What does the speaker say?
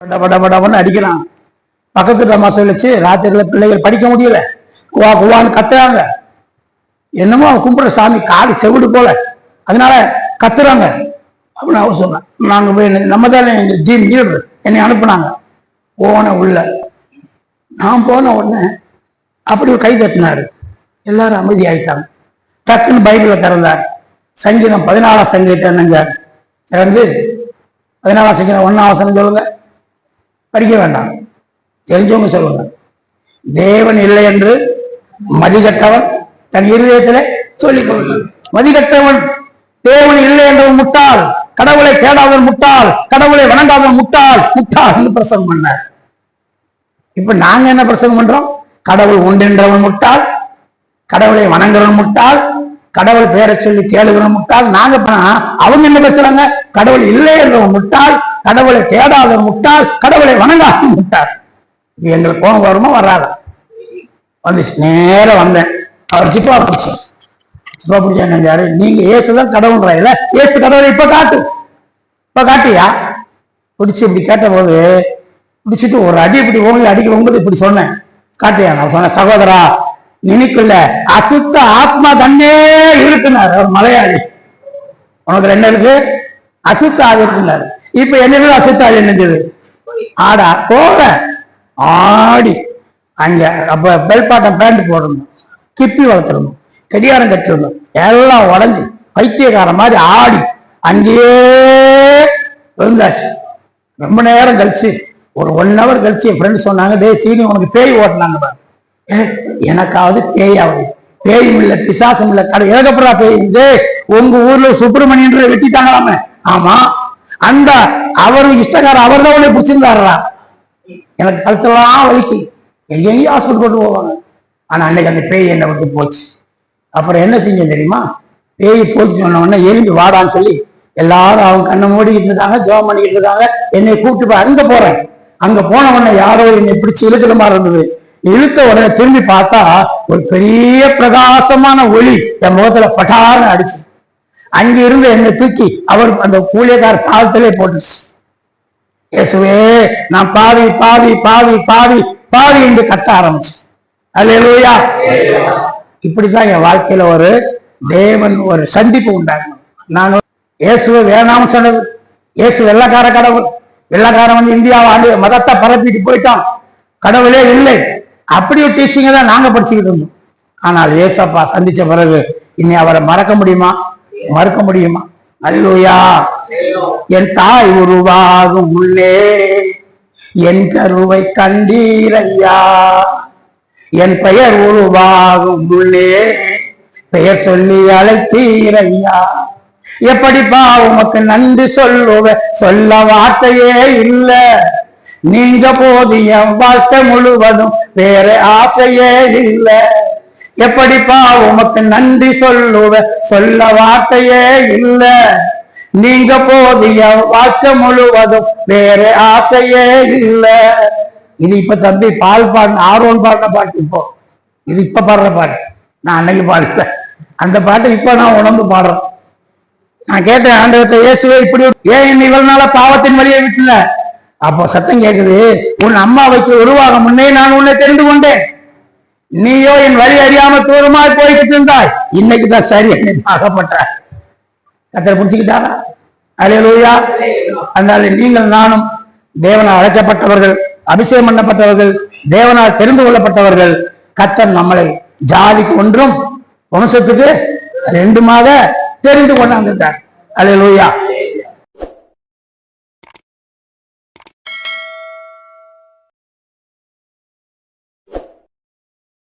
பட பட படன்னு அடிக்கிறான். பக்கத்து மாசம் வச்சு ராத்திரியில் பிள்ளைகள் படிக்க முடியல. குவா குவான்னு கத்துறாங்க. என்னமோ அவன் கும்பிட்ற சாமி காடு செவிடு போல. அதனால கத்துறாங்க. அப்படின்னு அவன் சொன்னான் நாங்கள் போய் நம்ம தான் எங்கள் டீம் லீடர். என்னை அனுப்புனாங்க. போன உள்ள. நான் போன உடனே அப்படி ஒரு கை தட்டினாரு. எல்லாரும் அமைதி ஆயிட்டாங்க. டக்குன்னு பைபிளை திறந்தார். சங்கீதம் பதினாலாம் சங்கீதம் என்னங்க? திறந்து பதினாலாம் சங்கீதம் ஒன்றாம் வசனம் சொல்லுங்கள் படிக்க வேண்டாம். தெரிஞ்சவங்க சொல்லுங்க தேவன் இல்லை என்று மதிகட்டவன் தன் இருதயத்தில் சொல்லிக் கொள்ளுங்கள் மதிகட்டவன் தேவன் இல்லை என்றவன் முட்டாள். கடவுளை தேடாதவன் முட்டாள். கடவுளை வணங்காதவன் முட்டாள். முட்டாள் என்று பிரசங்கம் பண்ண இப்ப நாங்க என்ன பிரசங்கம் பண்றோம்? கடவுள் உண்டென்றவன் முட்டாள். கடவுளை வணங்குறவன் முட்டாள். கடவுள் பேரை சொல்லி தேடுகிறவன் முட்டாள். நாங்க அவங்க என்ன பேசுறாங்க? கடவுள் இல்லை என்றவன் முட்டாள். கடவுளை தேடாத முட்டாள் கடவுளை வணங்காத முட்டாள். இது எங்களுக்கு கோபம் வருமா வராதா? வந்துச்சு. நேரம் வந்தேன். அவர் ஜிப்பா பிடிச்சேன் ஜிப்பா பிடிச்சா என்ன நீங்க ஏசுதான் கடவுள்றா ஏசு கடவுளை இப்ப காட்டு. இப்ப காட்டியா? பிடிச்சு இப்படி கேட்டபோது பிடிச்சிட்டு ஒரு அடி இப்படி ஓங்கி அடிக்க போகும்போது இப்படி சொன்னேன். காட்டியா? நான் சொன்னேன் சகோதரா நினைக்கல. அசுத்த ஆத்மா தன்னே இருக்குனாரு. அவர் மலையாளி. உனக்கு ரெண்டு இருக்கு. அசுத்த ஆவி இருக்குனாரு. இப்ப என்ன அசுத்த ஆவி என்னது? ஆடா போக. ஆடி. அங்க அப்ப பெல்பாட்டம் பேண்ட் போடணும். கிப்பி வளர்த்துடணும். கடிகாரம் கட்டிடணும். எல்லாம் உடஞ்சி. பைத்தியக்காரன் மாதிரி ஆடி. அங்கேயே விழுந்தாச்சு. ரொம்ப நேரம் கழிச்சு ஒரு ஒன் ஹவர் கழிச்சு என் ஃப்ரெண்ட் சொன்னாங்க டே சீனி உனக்கு பேய் ஓட்டினாங்க பாரு. ஏ, எனக்காவது பேயாவது பேயும் இல்ல பிசாசும் இல்ல கடை ஏகப்படா பேய். உங்க ஊர்ல சுப்பிரமணியன்ற வெட்டிட்டாங்களாமே. ஆமா. அந்த அவர் இஷ்டக்கார அவர் தான் உன்னை பிடிச்சிருந்தாரா எனக்கு கழுத்தெல்லாம் வலிக்கு. எங்கேயும் ஹாஸ்பிட்டல் கொண்டு போவாங்க. ஆனா அன்னைக்கு அந்த பேய் என்னை விட்டு போச்சு. அப்புறம் என்ன செஞ்சேன் தெரியுமா? பேய் போச்சு சொன்ன உடனே வாடான்னு சொல்லி எல்லாரும் அவங்க கண்ணை மூடிக்கிட்டு இருக்காங்க ஜோம் பண்ணிக்கிட்டு இருக்காங்க. என்னை கூப்பிட்டு போய் அங்க போறேன். அங்க போன உடனே யாரோ என்னை பிடிச்சி இழுக்கிற மாதிரி இருந்தது. இழுத்த உடனே திரும்பி பார்த்தா ஒரு பெரிய பிரகாசமான ஒளி என் முகத்துல பட்டாரம் அடிச்சு. அங்கிருந்து என்னை தூக்கி அவர் அந்த கூலியக்கார பாவத்திலே போட்டுச்சு. இயேசுவே நான் பாவி பாவி பாவி பாவி பாவி என்று கத்த ஆரம்பிச்சு. அல்லேலூயா. இப்படித்தான் என் வாழ்க்கையில ஒரு தேவன் ஒரு சந்திப்பு உண்டாகணும். நான் இயேசுவை வேணாம் சொன்னது. இயேசு வெள்ளக்கார கடவுள். வெள்ளக்காரன் வந்து இந்தியாவை ஆண்டு மதத்தை பரப்பிட்டு போயிட்டான். கடவுளே இல்லை. அப்படி ஒரு டீச்சிங்கை தான் நாங்க படிச்சுக்கிட்டு இருந்தோம். ஆனால் ஏசப்பா சந்திச்ச பிறகு இனி அவரை மறக்க முடியுமா? மறுக்க முடியுமா? அல்லுயா என் தாய் உருவாகும் உள்ளே என் கருவை கண்டீரையா. என் பெயர் உருவாகும் உள்ளே பெயர் சொல்லி அழைத்தீரையா. எப்படிப்பா உமக்கு நன்றி சொல்லுவ? சொல்ல வார்த்தையே இல்ல. நீங்க போது என் வாழ்க்கை முழுவதும் வேற ஆசையே இல்லை. எப்படிப்பா உமக்கு நன்றி சொல்லுவ? சொல்ல வார்த்தையே இல்ல. நீங்க போது வாழ்க்கை முழுவதும் வேற ஆசையே இல்ல. இது இப்ப தம்பி பால் பாடின ஆர்வம் பாடின பாட்டு இப்போ. இது இப்ப பாடுற பாட்டு. நான் அன்னைக்கு பாடல. அந்த பாட்டு இப்ப நான் உணர்ந்து பாடுறேன். நான் கேட்டேன் ஆண்டவத்தை இயேசுவே இப்படி ஏன் என்னை இவ்வளவு நாளா பாவத்தின் வழியை விட்டுல? அப்போ சத்தம் கேக்குது உன் அம்மாவைக்கு உருவாக முன்னே நான் உன்னை தெரிந்து கொண்டேன். நீயோ என் வழி அறியாம தூரமாய் போய்கிட்டு இருந்தாய். இன்னைக்கு தான் சரி ஆகப்பட்ட. கத்தரை புடிச்சுக்கிட்டாரா அலையலூயா அதனால நீங்கள் நானும் தேவனால் அழைக்கப்பட்டவர்கள் அபிஷேகம் பண்ணப்பட்டவர்கள் தேவனால் தெரிந்து கொள்ளப்பட்டவர்கள் கத்தன் நம்மளை ஜாதிக்கு ஒன்றும் வம்சத்துக்கு ரெண்டுமாக தெரிந்து கொண்டாந்துட்டார் அலையலூயா